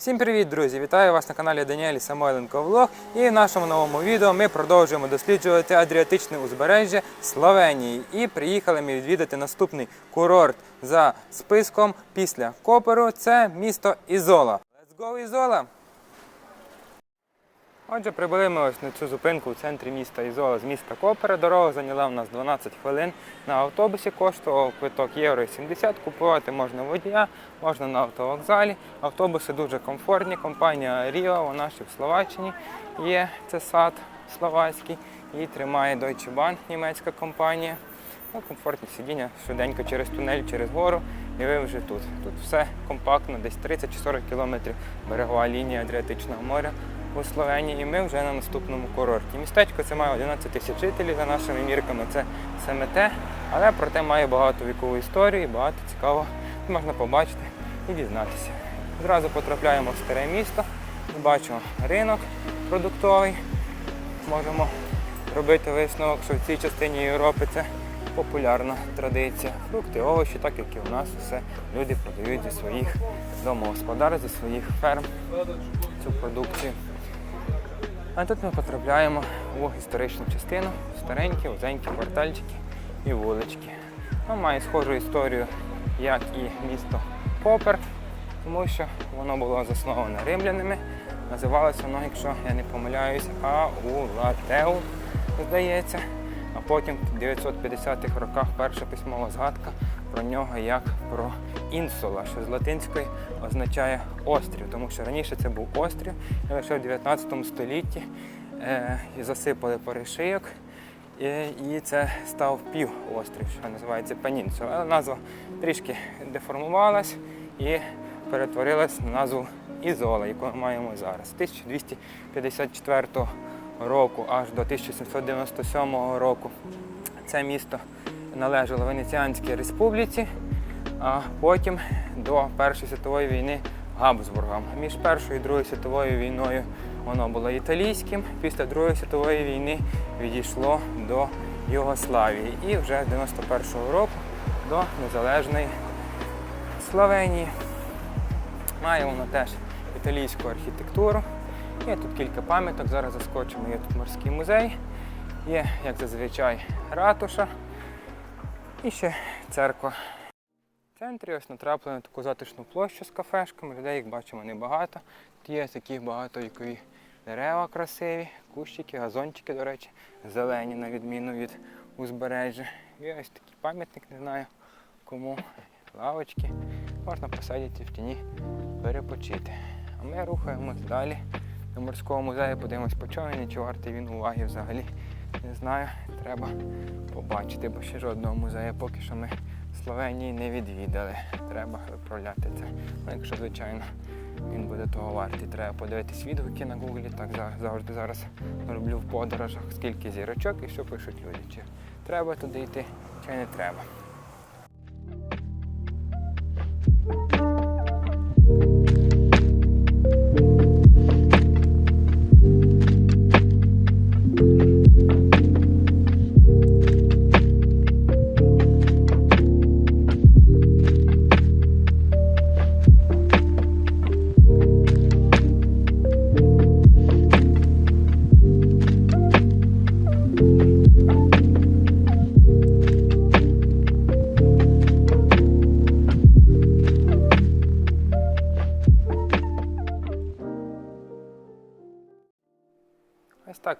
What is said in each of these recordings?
Всім привіт, друзі! Вітаю вас на каналі Даніель Самойленко Влог. І в нашому новому відео ми продовжуємо досліджувати Адріатичне узбережжя Словенії. І приїхали ми відвідати наступний курорт за списком після Коперу. Це місто Ізола. Let's go, Ізола! Отже, прибули ми ось на цю зупинку в центрі міста Ізола з міста Копера. Дорога зайняла в нас 12 хвилин. На автобусі коштував квиток євро 70. Купувати можна водія, можна на автовокзалі. Автобуси дуже комфортні. Компанія Ріо, вона ще в Словаччині є. Це сад словацький. Її тримає Deutsche Bahn, німецька компанія. Ну, комфортні сидіння швиденько через тунель, через гору, і ви вже тут. Тут все компактно, десь 30 чи 40 кілометрів берегова лінія Адріатичного моря у Словенії. І ми вже на наступному курорті. Містечко це має 11 тисяч жителів, за нашими мірками це саме те, але проте має багато вікову історію і багато цікавого можна побачити і дізнатися. Зразу потрапляємо в старе місто, бачимо ринок продуктовий. Можемо робити висновок, що в цій частині Європи це популярна традиція. Фрукти, овочі, так як і у нас все люди продають зі своїх домогосподарств, зі своїх ферм цю продукцію. А тут ми потрапляємо у історичну частину, старенькі, узенькі квартальчики і вулички. Воно має схожу історію, як і місто Попер, тому що воно було засноване римлянами. Називалося воно, якщо я не помиляюсь, Аулатеу, здається. А потім в 950-х роках перша письмова згадка про нього як про інсула, що з латинської означає острів, тому що раніше це був острів, і лише в 19 столітті е, засипали перешийок, і, і це став півострів, що називається пенінсула. Але назва трішки деформувалась і перетворилась на назву Ізола, яку ми маємо зараз. 1254 року аж до 1797 року це місто належало Венеціанській республіці, а потім до Першої світової війни Габсбургам. Між Першою і Другою світовою війною воно було італійським. Після Другої світової війни відійшло до Югославії і вже з 91-го року до незалежної Словенії. Має воно теж італійську архітектуру. Є тут кілька пам'яток, зараз заскочимо, є тут морський музей, є, як зазвичай, ратуша і ще церква. В центрі ось натрапили на таку затишну площу з кафешками, людей, як бачимо, небагато. Тут є такі багатовікові дерева красиві, кущики, газончики, до речі, зелені, на відміну від узбережжя. Є ось такий пам'ятник, не знаю кому, лавочки. Можна посидіти в тіні, перепочити. А ми рухаємось далі до морського музею, подивимось по човені, чи вартий він уваги взагалі. Не знаю, треба побачити, бо ще жодного музею поки що ми в Словенії не відвідали. Треба виправляти це. Ну, якщо, звичайно, він буде того вартий. Треба подивитись відгуки на гуглі, так завжди зараз роблю в подорожах, скільки зірочок і що пишуть люди. Чи треба туди йти, чи не треба.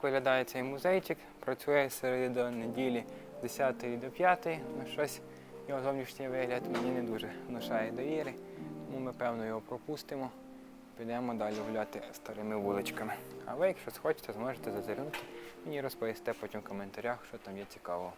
Так виглядає цей музейчик. Працює до неділі з 10 до 5. Ну, щось його зовнішній вигляд мені не дуже внушає довіри. Тому ми, певно, його пропустимо. Підемо далі гуляти старими вуличками. А ви, якщо схочете, зможете зазирнути мені розповісти потім в коментарях, що там є цікавого.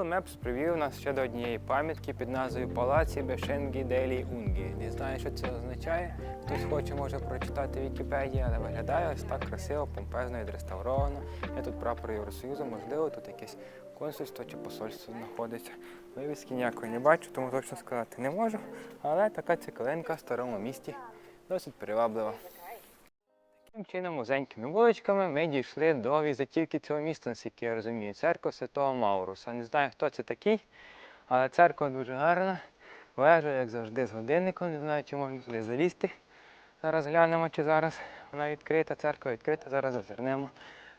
Google Maps привів нас ще до однієї пам'ятки під назвою Палаці Бешенгі Делі Унгі. Не знаю, що це означає. Хтось хоче може прочитати в Вікіпедії, але виглядає ось так красиво, помпезно відреставровано. Є тут прапор Євросоюзу, можливо, тут якесь консульство чи посольство знаходиться. Вивіски ніякої не бачу, тому точно сказати не можу. Але така цікавинка в старому місті досить приваблива. Таким чином, вузенькими вуличками ми дійшли до візитівки цього міста, наскільки я розумію. Церква Святого Мауруса. Не знаю, хто це такий, але церква дуже гарна. Вежа, як завжди, з годинником. Не знаю, чи можна туди залізти. Зараз глянемо, чи зараз вона відкрита. Церква відкрита. Зараз зазирнемо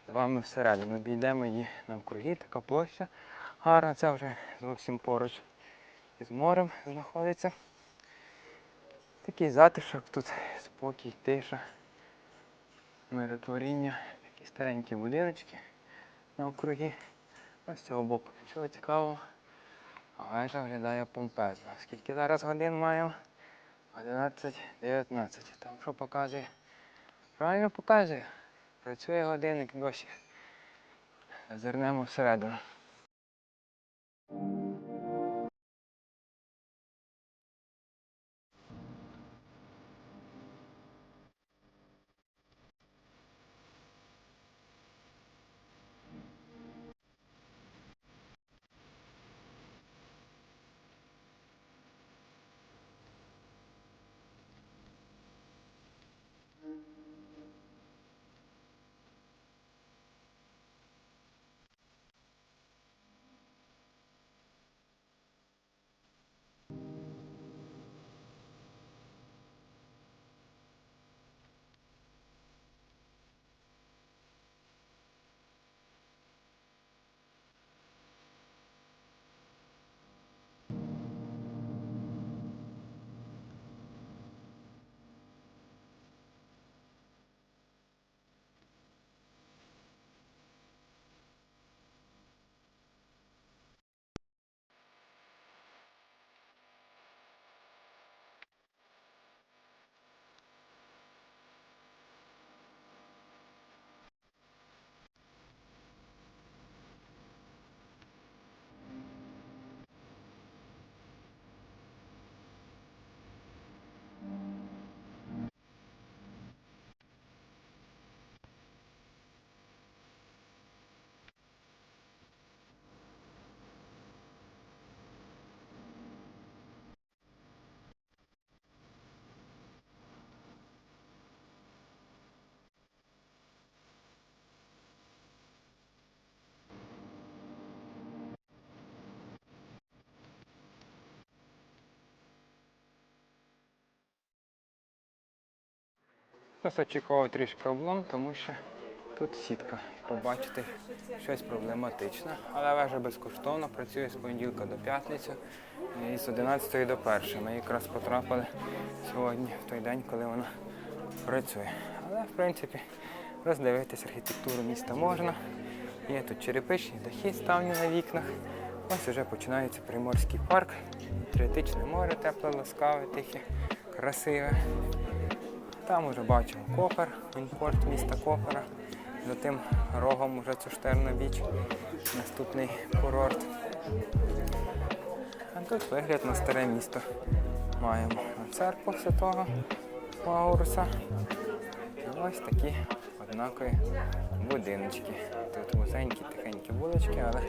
з вами всередину. Обійдемо її навкруги. Така площа гарна. Це вже зовсім поруч із морем знаходиться. Такий затишок тут, спокій, тиша миротворіння, такі старенькі будиночки на округі. Ось цього боку нічого цікавого. А вежа виглядає помпезно. Скільки зараз годин маємо? 11.19. Там що показує? Правильно показує. Працює годинник досі. Зернемо всередину. Нас очікував трішки облом, тому що тут сітка. Побачити щось проблематичне. Але вежа безкоштовно працює з понеділка до п'ятниці і з 11 до 1. Ми якраз потрапили сьогодні, в той день, коли вона працює. Але в принципі роздивитись архітектуру міста можна. Є тут черепичні дахи ставні на вікнах. Ось вже починається Приморський парк, Адріатичне море, тепле, ласкаве, тихе, красиве. Там уже бачимо Копер, Мінпорт міста Копера. За тим рогом уже Цуштерна біч, наступний курорт. А тут вигляд на старе місто. Маємо церкву святого Мауруса. І ось такі однакові будиночки. Тут вузенькі, тихенькі вулички, але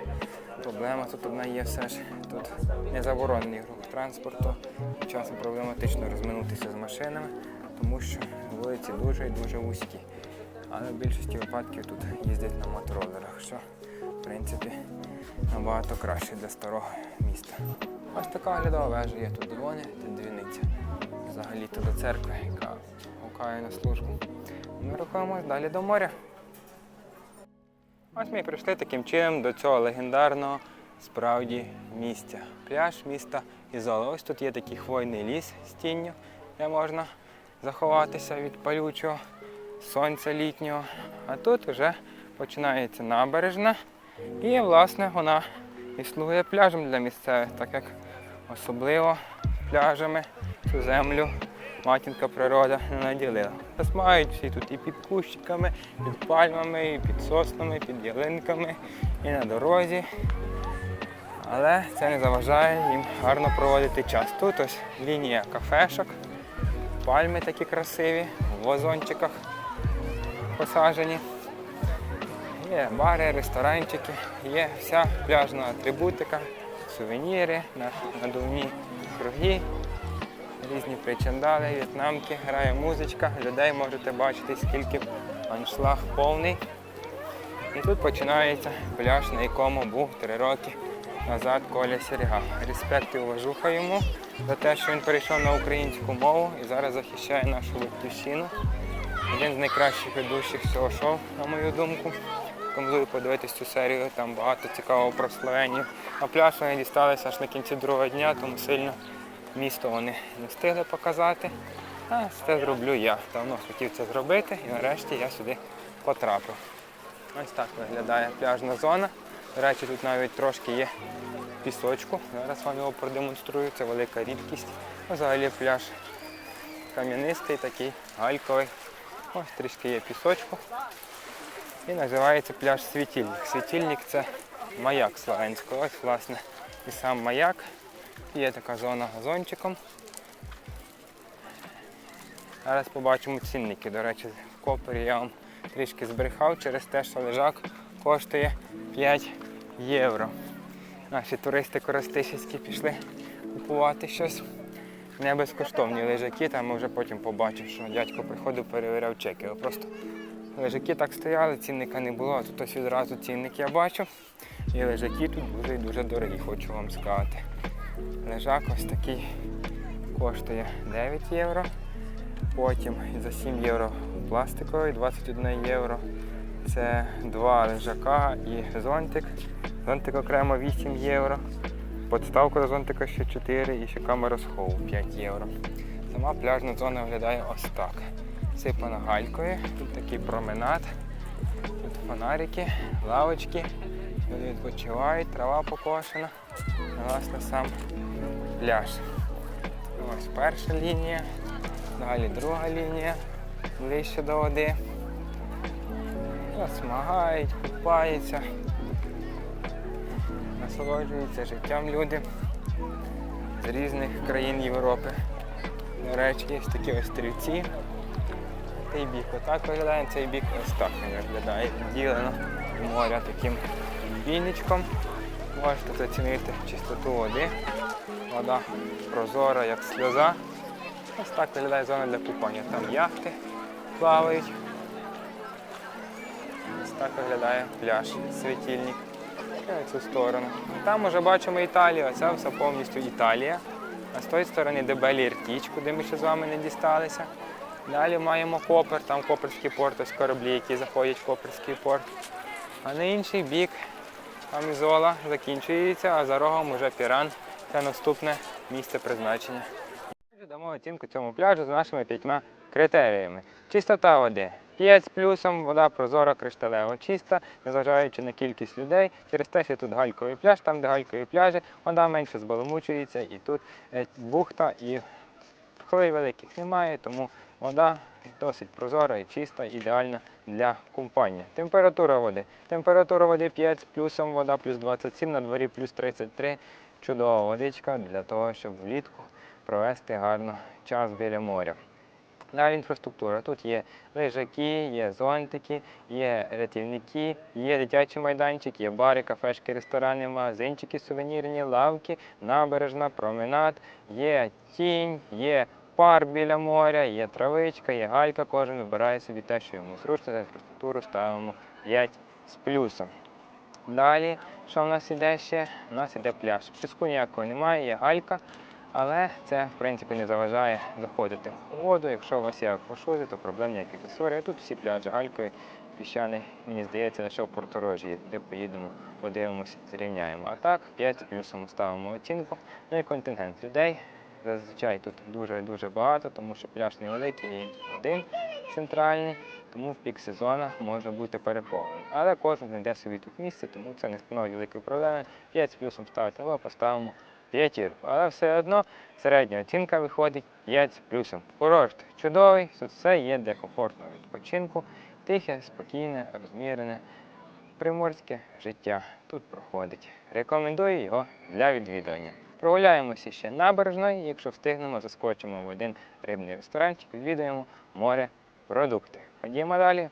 проблема тут одна є все ж. Тут не заборонений рух транспорту. Часом проблематично розминутися з машинами, тому що вулиці дуже і дуже вузькі. Але в більшості випадків тут їздять на моторолерах, що в принципі набагато краще для старого міста. Ось така глядова вежа є тут дзвони та дзвіниця. Взагалі-то до церкви, яка гукає на службу. Ми рухаємось далі до моря. Ось ми і прийшли таким чином до цього легендарного справді місця. Пляж міста Ізола. Ось тут є такий хвойний ліс з тінню, де можна заховатися від палючого сонця літнього. А тут вже починається набережна. І, власне, вона і пляжем для місцевих, так як особливо пляжами цю землю матінка природа не наділила. Нас мають всі тут і під кущиками, під пальмами, і під соснами, і під ялинками, і на дорозі. Але це не заважає їм гарно проводити час. Тут ось лінія кафешок, пальми такі красиві, в вазончиках посаджені. Є бари, ресторанчики, є вся пляжна атрибутика, сувеніри, надувні круги, різні причандали, в'єтнамки, грає музичка, людей можете бачити, скільки аншлаг повний. І тут починається пляж, на якому був три роки назад Коля Серега. Респект і уважуха йому за те, що він перейшов на українську мову і зараз захищає нашу батьківщину. Один з найкращих ведучих цього шоу, на мою думку. Рекомендую подивитись цю серію, там багато цікавого про Словенію. А пляж вони дісталися аж на кінці другого дня, тому сильно місто вони не встигли показати. А це зроблю я. Давно хотів це зробити і нарешті я сюди потрапив. Ось так виглядає пляжна зона. До речі, тут навіть трошки є пісочку. Зараз вам його продемонструю, це велика рідкість. Ну, Взагалі пляж кам'янистий, такий гальковий. Ось трішки є пісочку. І називається пляж Світильник. Світильник це маяк словенський. Ось, власне, і сам маяк. Є така зона газончиком. Зараз побачимо цінники. До речі, в копері я вам трішки збрехав через те, що лежак коштує 5 євро. Наші туристи користичівські пішли купувати щось. Не безкоштовні лежаки, там ми вже потім побачив, що дядько приходив, перевіряв чеки. Просто лежаки так стояли, цінника не було, а тут ось відразу цінник я бачив. І лежаки тут дуже дуже дорогі, хочу вам сказати. Лежак ось такий коштує 9 євро. Потім за 7 євро пластиковий, 21 євро. Це два лежака і зонтик. Зонтик окремо 8 євро. Подставка до зонтика ще 4 і ще камера схову 5 євро. Сама пляжна зона виглядає ось так. Сипана галькою, тут такий променад, тут фонарики, лавочки, люди відпочивають, трава покошена. Власне сам пляж. Ось перша лінія, далі друга лінія, ближче до води. Смагають, купаються, насолоджуються життям люди з різних країн Європи. До речі, є такі острівці. Цей бік отак виглядає, цей бік ось так виглядає. Ділено моря таким вінничком. Можете зацінити чистоту води. Вода прозора, як сльоза. Ось так виглядає зона для купання. Там яхти плавають. Ось так виглядає пляж, світильник. Цю сторону. Там вже бачимо Італію, а це все повністю Італія. А з тої сторони Дебелі Іртіч, куди ми ще з вами не дісталися. Далі маємо Копер, там Коперський порт, ось кораблі, які заходять в Коперський порт. А на інший бік там Ізола закінчується, а за рогом уже Піран. Це наступне місце призначення. Дамо оцінку цьому пляжу з нашими п'ятьма критеріями. Чистота води. 5 з плюсом, вода прозора, кришталево чиста, незважаючи на кількість людей. Через те, що тут гальковий пляж, там, де галькові пляжі, вода менше збаламучується і тут е, бухта і хвилей великих немає, тому вода досить прозора і чиста, ідеальна для купання. Температура води. Температура води 5 з плюсом, вода плюс 27, на дворі плюс 33. Чудова водичка для того, щоб влітку провести гарно час біля моря. Далі інфраструктура. Тут є лежаки, є зонтики, є рятівники, є дитячий майданчик, є бари, кафешки, ресторани, магазинчики, сувенірні, лавки, набережна, променад, є тінь, є парк біля моря, є травичка, є галька. Кожен вибирає собі те, що йому зручно, за інфраструктуру ставимо 5 з плюсом. Далі, що в нас іде ще? У нас іде пляж. Піску ніякого немає, є галька. Але це, в принципі, не заважає заходити у воду. Якщо у вас є аквашузи, то проблем ніяких створює. Тут всі пляжі галькові, піщаний, мені здається, лише в Порторожі, де поїдемо, подивимося, зрівняємо. А так, 5 з плюсом ставимо оцінку. Ну і контингент людей. Зазвичай тут дуже-дуже багато, тому що пляж невеликий і один центральний, тому в пік сезону може бути переповнений. Але кожен знайде собі тут місце, тому це не становить великої проблеми. 5 з плюсом ставити, або поставимо п'ятірку. Але все одно середня оцінка виходить 5 з плюсом. Курорт чудовий, тут все є для комфортного відпочинку, тихе, спокійне, розмірене приморське життя тут проходить. Рекомендую його для відвідування. Прогуляємося ще набережною, якщо встигнемо, заскочимо в один рибний ресторанчик, відвідуємо море продукти. Ходімо далі.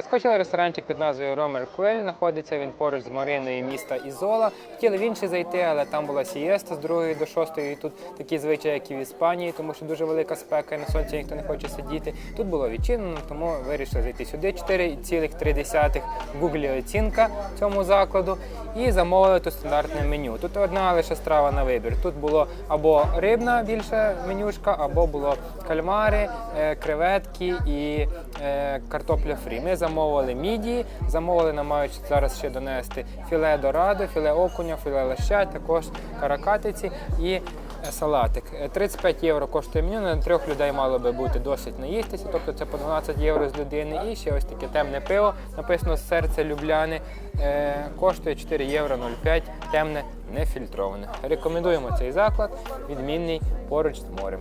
В ресторанчик під назвою Ромер Куель. Знаходиться він поруч з Мариною міста Ізола. Хотіли в інший зайти, але там була сієста з 2 до 6. І тут такі звичаї, як і в Іспанії, тому що дуже велика спека і на сонці ніхто не хоче сидіти. Тут було відчинено, тому вирішили зайти сюди. 4,3 гуглі оцінка цьому закладу. І замовили тут стандартне меню. Тут одна лише страва на вибір. Тут було або рибна більше менюшка, або було кальмари, е, креветки і е, картопля фрі. Ми замовили міді, замовили, нам мають зараз ще донести філе дорадо, філе окуня, філе леща, також каракатиці і е, салатик. Е, 35 євро коштує меню, на трьох людей мало би бути досить наїстися, тобто це по 12 євро з людини. І ще ось таке темне пиво, написано серце Любляни, е, коштує 4 євро 0,5, темне, нефільтроване. Рекомендуємо цей заклад, відмінний поруч з морем.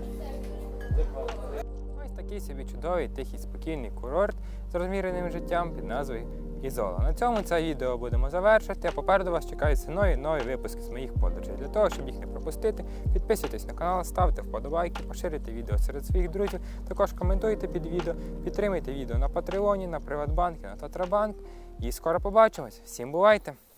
Такий собі чудовий, тихий, спокійний курорт з розміреним життям під назвою Ізола. На цьому це відео будемо завершувати. А попереду вас чекають нові нові випуски з моїх подорожей. Для того, щоб їх не пропустити, підписуйтесь на канал, ставте вподобайки, поширюйте відео серед своїх друзів. Також коментуйте під відео, підтримуйте відео на Патреоні, на Приватбанк, на Татрабанк. І скоро побачимось. Всім бувайте!